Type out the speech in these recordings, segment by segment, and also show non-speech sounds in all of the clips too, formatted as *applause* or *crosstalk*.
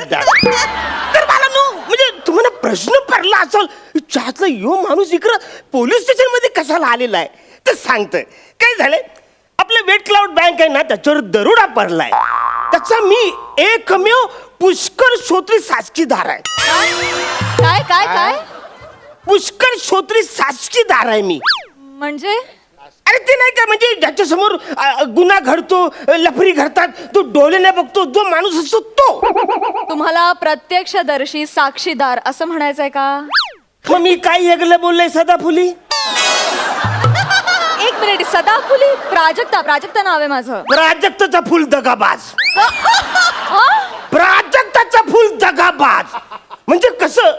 तर मला नो म्हणजे तुम्हाला प्रश्न पडला असेल त्यातला यो माणूस इकडं पोलीस स्टेशनमध्ये कशाला आलेला आहे? तर सांगतोय. काय झालंय? आपलं वेट क्लाउड बँक आहे ना त्याच्यावर दरोडा पडलाय. त्याचा मी एकमेव पुष्कर श्रोत्री साक्षीदार आहे. काय काय काय? पुष्कर श्रोत्री साक्षीदार आहे मी. म्हणजे? अरे ते नाही का म्हणजे ज्याच्या समोर गुन्हा घडतो लफरी घडतात तो डोळ्याने बघतो जो माणूस असतो तो. तुम्हाला प्रत्यक्षदर्शी साक्षीदार असं म्हणायचंय का? मग मी काय ऐकलं बोललंय सदाफुली? एक मिनिट सदाफुली प्राजक्ता प्राजक्ता नाव आहे माझं. प्राजक्ताचा फुल दगाबाज? प्राजक्ताचा फुल दगाबाज. म्हणजे कसं?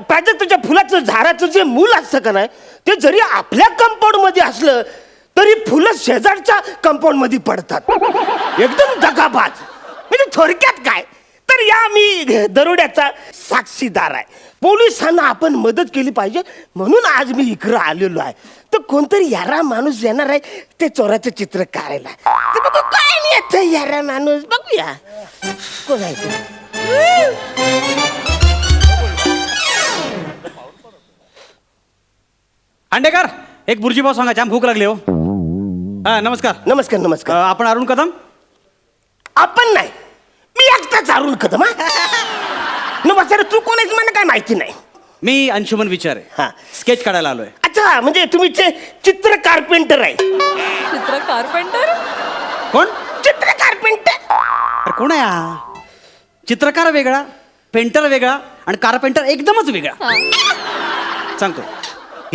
प्राजक्ताच्या फुलाचं झाडाचं जे मूल असतं का नाही ते जरी आपल्या कंपाऊंडमध्ये असलं तरी फुलं शेजारच्या कंपाऊंडमध्ये पडतात. एकदम दगाबाज म्हणजे थोडक्यात काय? तर या मी दरोड्याचा साक्षीदार आहे. पोलिसांना आपण मदत केली पाहिजे म्हणून आज मी इकडं आलेलो आहे. तर कोणतरी यारा माणूस येणार आहे ते चोराचं चित्र काढायला. तर बघू काय नाही येत यारा माणूस. बघूया. कोण आहे ते? अंडेकर एक बुर्जी पाव सांगा जाम भूक लागली हो. हा नमस्कार. नमस्कार अ, नमस्कार आपण अरुण कदम? आपण नाही. मी एकटाच अरुण कदम हा. नमस्कार तू कोण आहेस मला काय माहिती नाही. मी अंशुमन विचार. हा. आहे स्केच काढायला आलोय. अच्छा म्हणजे तुम्ही चे- चित्र कारपेंटर आहे. चित्र कारपेंटर? कोण? चित्र कारपेंटर. अरे कोण आहे हा? चित्रकार वेगळा पेंटर वेगळा आणि कारपेंटर एकदमच वेगळा. सांगतो.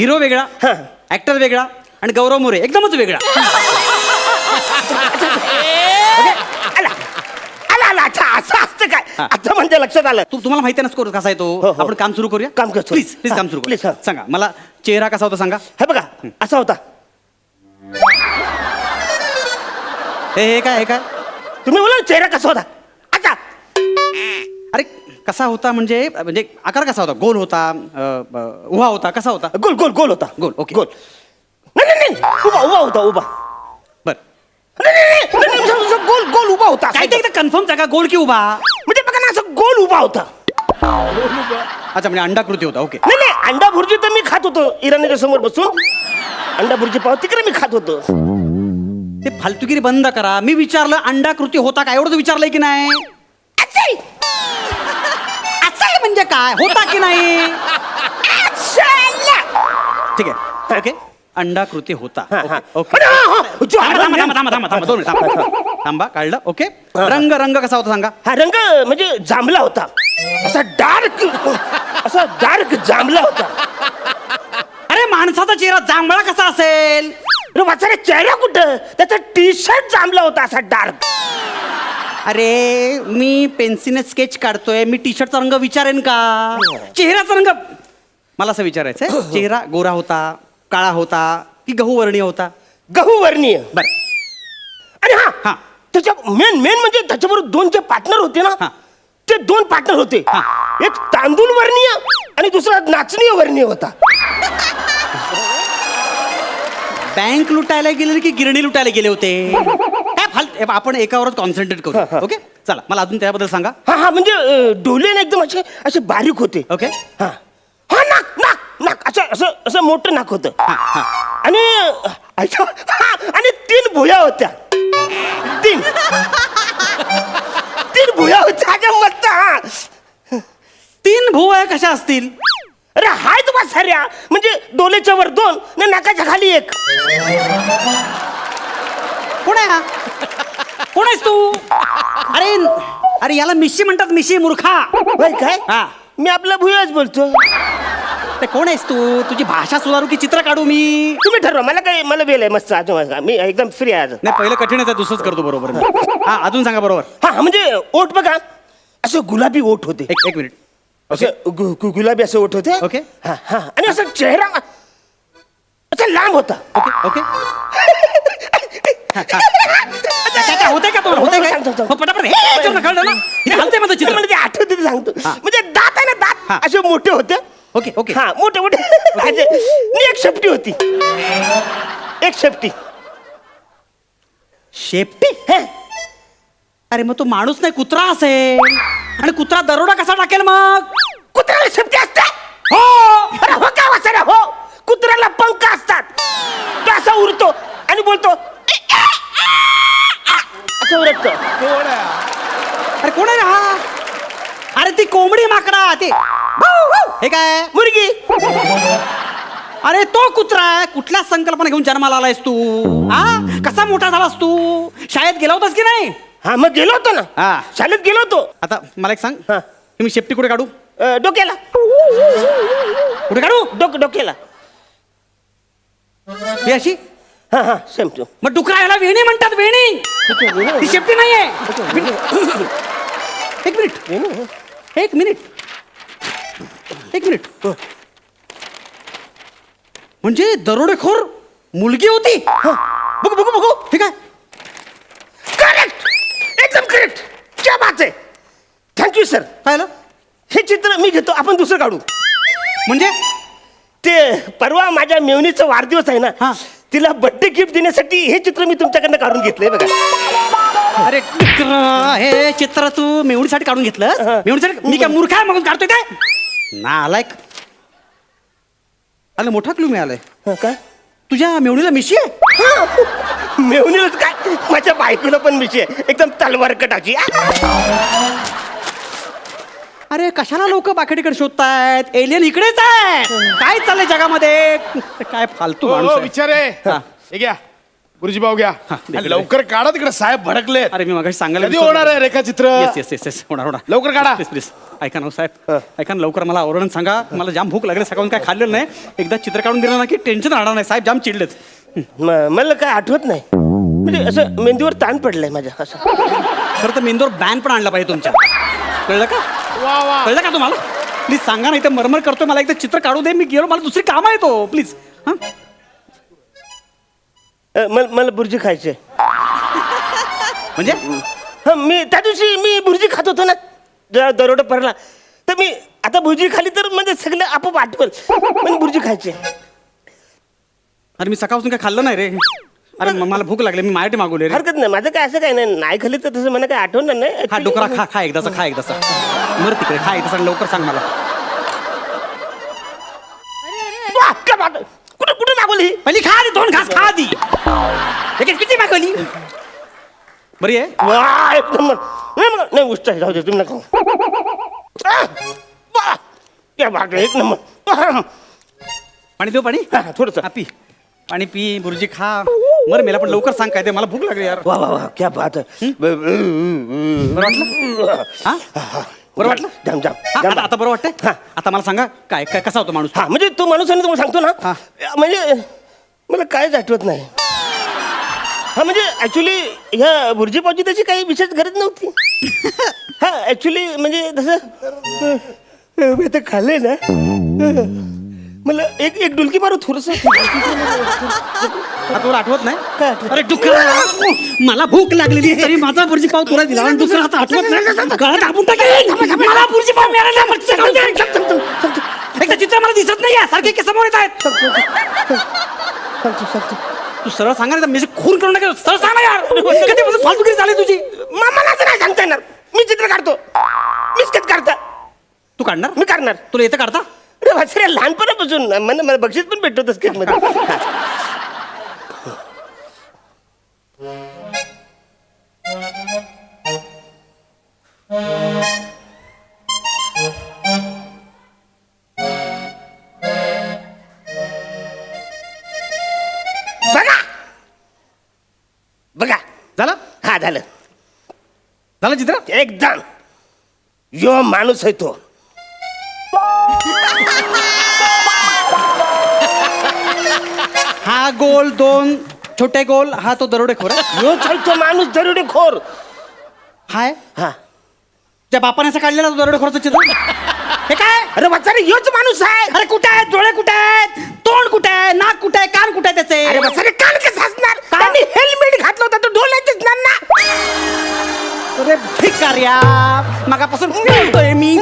हिरो वेगळा हा. ऍक्टर वेगळा आणि गौरव मोरे एकदमच वेगळा. *laughs* आला. आला आला. अच्छा असं असतं काय? हा. आता म्हणजे लक्षात आलं. तू तुम्हाला माहिती आहे ना स्कोर कसा आहे हो, तो हो. आपण काम सुरू करूया? काम कर. प्लीज प्लीज हा, काम सुरू करूया. हा. सांगा मला चेहरा कसा होता सांगा? हे बघा असा होता. हे हे काय हे काय? तुम्ही बोला ना, चेहरा कसा होता? अच्छा अरे कसा होता म्हणजे म्हणजे आकार कसा होता? गोल होता अ, उभा होता कसा होता? गोल गोल गोल होता. गोल, ओके. गोल. नाही नाही नाही. उभा उभा होता उभा. बर. नाही नाही, नाही, नाही, नाही, असं- असं गोल गोल उभा होता. काय ते एकदा कन्फर्म सांगा गोल की उभा. म्हणजे बघा ना असं गोल उभा होता. अच्छा म्हणजे अंडाकृती होता ओके. नाही नाही अंडा भुर्जी तर मी खात होतो इराणीच्या समोर बसून. अंडा भुर्जी पाव तिकडे मी खात होतो. ते फालतुगिरी बंद करा. मी विचारलं अंडाकृती होता का? एवढंच विचारलंय की नाही? असं म्हणजे काय? होता की नाही? अच्छा ठीक आहे. ओके? अंडाकृती होता. Okay, okay. अरे. जो थांबा, थांबा, आनंद- थांबा, थांबा, थांबा, थांबा, दोन मिनिट, थांबा. थांबा काढलं. ओके? रंग रंग कसा होता सांगा? हा रंग म्हणजे जांभला होता. असा डार्क असा डार्क जांभला होता. अरे माणसाचा चेहरा जांभळा कसा असेल? अरे वाचारे चेहरा कुठं? त्याचा टी शर्ट जांभला होता असा डार्क. अरे मी पेन्सिलने स्केच काढतोय मी टी शर्टचा रंग विचारेन का? चेहऱ्याचा रंग! मला असं विचारायचंय चेहरा गोरा होता काळा होता की गहू वर्णीय होता? गहू वर्णीय. बर. आणि हा! हा. त्याच्या मेन मेन म्हणजे त्याच्याबरोबर दोन जे पार्टनर होते हा. ना ते दोन पार्टनर होते. एक तांदूळ वर्णीय आणि दुसरा नाचणीय वर्णीय होता. बँक लुटायला गेले की गिरणी लुटायला गेले होते? हे आपण एकावरच कॉन्सन्ट्रेट. करू. ओके चला मला अजून त्याबद्दल सांगा. हा हा म्हणजे अं, डोले ना एकदम असे असे बारीक होते. ओके हा. हा नाक नाक नाक असं असं असं मोठं नाक होतं. आणि अच्छा, हा, आणि तीन भुया होत्या. तीन. तीन भुया होत्या अगं मस्त हा. तीन भुवया कशा असतील? अरे हाय तुम्हा साऱ्या. म्हणजे डोलेच्या वर दोन न नाकाच्या खाली एक. कोण आहे हा? कोण आहेस तू? अरे अरे याला मिशी म्हणतात मिशी मूर्खा. होय काय? हा. मी आपला भुयाच बोलतो. ते कोण आहेस तू? तुझी भाषा सुधारू की चित्र काढू मी? तुम्ही ठरवा मला काय मला वेळ आहे मस्त आज मी एकदम फ्री आहे आज नाही पहिलं कठीणच आहे दुसरंच करतो बरोबर. मी. हा अजून सांगा बरोबर. हा हा, म्हणजे ओठ बघा. असं गुलाबी ओठ होते. एक एक मिनिट. असं गु- गु- गुलाबी असं ओठ होते. ओके. हा हा. आणि असं चेहरा. असा लांब होता. Okay okay. काय काय होतंय का तुम्हाला होतंय काय सांग, सांग, सांग. पटापट हे, याच्यावर कळलं ना इथे हलतंय माझं चित्र मला ते आठवते ते सांगतो हा. म्हणजे दात आहे ना हा. दात असे मोठे होते ओके ओके हा मोठे मोठे असे. आणि एक शेपटी होती एक शेपटी शेपटी हे अरे मग तो माणूस नाही कुत्रा असेल आणि कुत्रा दरोडा कसा टाकेल मग कुत्र्याला शेपटी असते हो अरे हो का वासरे हो कुत्र्याला पंख असतात तो असा उरतो आणि बोलतो असं उरतो अरे कोण आहे रे हा? अरे ती कोंबडी माकडा ते हे काय? मुलगी. अरे तो कुत्रा आहे. कुठल्या संकल्पना घेऊन जन्माला आलायस तू? हा? कसा मोठा झालास तू? शाळेत गेला होतास की नाही? हा मग गेलो होतो ना. हा. शाळेत गेलो होतो. आता मला एक सांग. हा. मी शेपटी कुठे काढू? अ, डोक्याला. कुठे काढू? डोक डोक्याला. ही अशी? हा हा सेम टू मग डुकरा याला वेणी म्हणतात वेणी. ती शेपटी नाहीये. एक मिनिट. एक मिनिट. एक मिनिट. म्हणजे दरोडेखोर मुलगी होती? बघू बघू बघू. ठीक आहे करेक्ट एकदम करेक्ट क्या बात आहे थँक्यू सर पाहिलं? हे चित्र मी घेतो. आपण दुसरं काढू. म्हणजे? ते परवा माझ्या मेवणीचा वाढदिवस आहे हा. ना तिला बर्थडे गिफ्ट देण्यासाठी हे चित्र मी तुमच्याकडनं काढून घेतलंय बघा. अरे चित्र हे चित्र तू मेवणीसाठी काढून घेतलं मेवणीसाठी मी काय मूर्ख आहे म्हणून काढतोय काय ना आलाय आलं मोठा क्लू मिळालाय हा, काय तुझ्या मेवणीला मिशी आहे? काय? माझ्या बायकोला पण मिशी आहे. एकदम तलवार कटाची. अरे कशाला लोक बाकडीकडे शोधतायत? एलियन इकडेच आहे काय चाललंय जगामध्ये? काय फालतू हो, माणूस हो, आहे. विचारे हा. हे घ्या. गुरुजी भाऊ घ्या. हा, आणि. लवकर काढा तिकडे साहेब भडकले अरे मी मगाशी सांगायला कधी होणार आहे रेखाचित्र? येस येस येस येस होणार होणार. लवकर काढा. प्लीज प्लीज ऐका ना हो साहेब. ऐका ना लवकर मला आवरण सांगा. मला जाम भूक लागली सकाळून काय खाल्लेलं नाही. एकदा चित्र काढून दिलं ना की टेन्शन राहणार नाही. साहेब जाम चिडलेत. म- मला काय आठवत नाही. म्हणजे असं मेंदूवर ताण पडलाय माझ्या असं. खरं तर मेंदूर बॅन पण आणला पाहिजे तुमच्या. कळलं का? वा वा. कळलं का तुम्हाला? प्लीज सांगा नाही तर मरमर करतोय मला एकदा चित्र काढू दे मी गेलो मला दुसरी काम आहे तो प्लीज हां? अ, मला मला बुर्जी खायची म्हणजे? हा मी त्या दिवशी मी बुर्जी खात होतो ना जेव्हा दरोडा पडला. तर मी आता भुर्जी खाली तर म्हणजे सगळं आपोआप आठवल पण बुर्जी खायची अरे मी सकाळपासून काय खाल्लं नाही रे. अरे म- मला भूक लागली मी माझ्यासाठी मागवले रे. हरकत नाही माझं काय असं काय नाही नाही खाली तर तसं मला काय आठवणार नाही. हा डोकरा खा खा एकदाचा खा एकदाचा. मर तिकडे खा एकदाचा आणि लवकर सांग मला. मागवली? पहिली खा आधी दोन घास खा आधी एक किती मागवली? बरी आहे? वा एक नंबर नाही मग. नाही उष्ट जाऊ दे तुम्ही नका. वा, क्या बात आहे, एक नंबर. पाणी देऊ पाणी? हा, थोडंसं. हा, पी. पाणी पी बुर्जी खा. मर मेला पण लवकर सांग काय ते. मला भूक लागली यार. वा वा वा. क्या बात आहे. बरं वाटलं? हा. बरं वाटलं? जाम जाम हा, जाम. आता आता बरं वाटतंय? हा. आता मला सांगा काय काय कसा होतो माणूस? हा म्हणजे तो माणूस आहे ना तुम्हाला सांगतो हा. ना म्हणजे मला कायच आठवत नाही. हा म्हणजे ऍक्च्युली ह्या बुर्जी पावची त्याची काही विशेष गरज नव्हती. हा ऍक्च्युली म्हणजे तसं अं, मी आता खाल्लंय ना. मला एक एक डुलकी मारू थोडस तुला आठवत नाही काय आठवत? अरे डुकरा मला भूक लागलेली तरी माझा बुर्जी पाव तुला दिला आणि दुसरा आता आठवत नाही गळा दाबून टाकेल मला बुर्जी पाव मिळाला नाही. एकदा चित्र मला दिसत नाही सारखे के समोर येत आहेत तू सरळ सांगा ना मी खून करू नका सरळ सांग ना यार कधीपासून फालतुगिरी चालली तुझी मला तर नाही सांगता येणार मी चित्र काढतो मी स्केच काढता तू काढणार मी काढणार तुला येतं काढता अरे वासरे लहानपणापासून. मला मला बक्षीस पण भेटतो स्केच मध्ये. बघा! बघा. झालं? हा झालं. झालं चित्र? एकदम. यो माणूस आहे तो. गोल दोन छोटे गोल हा तो दरोडेखोर आहे. आहे तो माणूस दरोडे खोर हाय. हा. त्या बापाने असं काढलेला तो दरोडेखोरचं चित्र. हे काय? अरे वाचारे योच माणूस आहे. अरे कुठे आहेत? डोळे कुठे आहेत? तोंड कुठे आहे? नाक कुठे आहे? कान कुठे आहे अरे त्याचे वाचारे कान कसं असणार त्यांनी हेल्मेट घातलं होतं तर डोळ्यात दिसणार ना अरे भिकार्या मगापासून बोलतोय मी.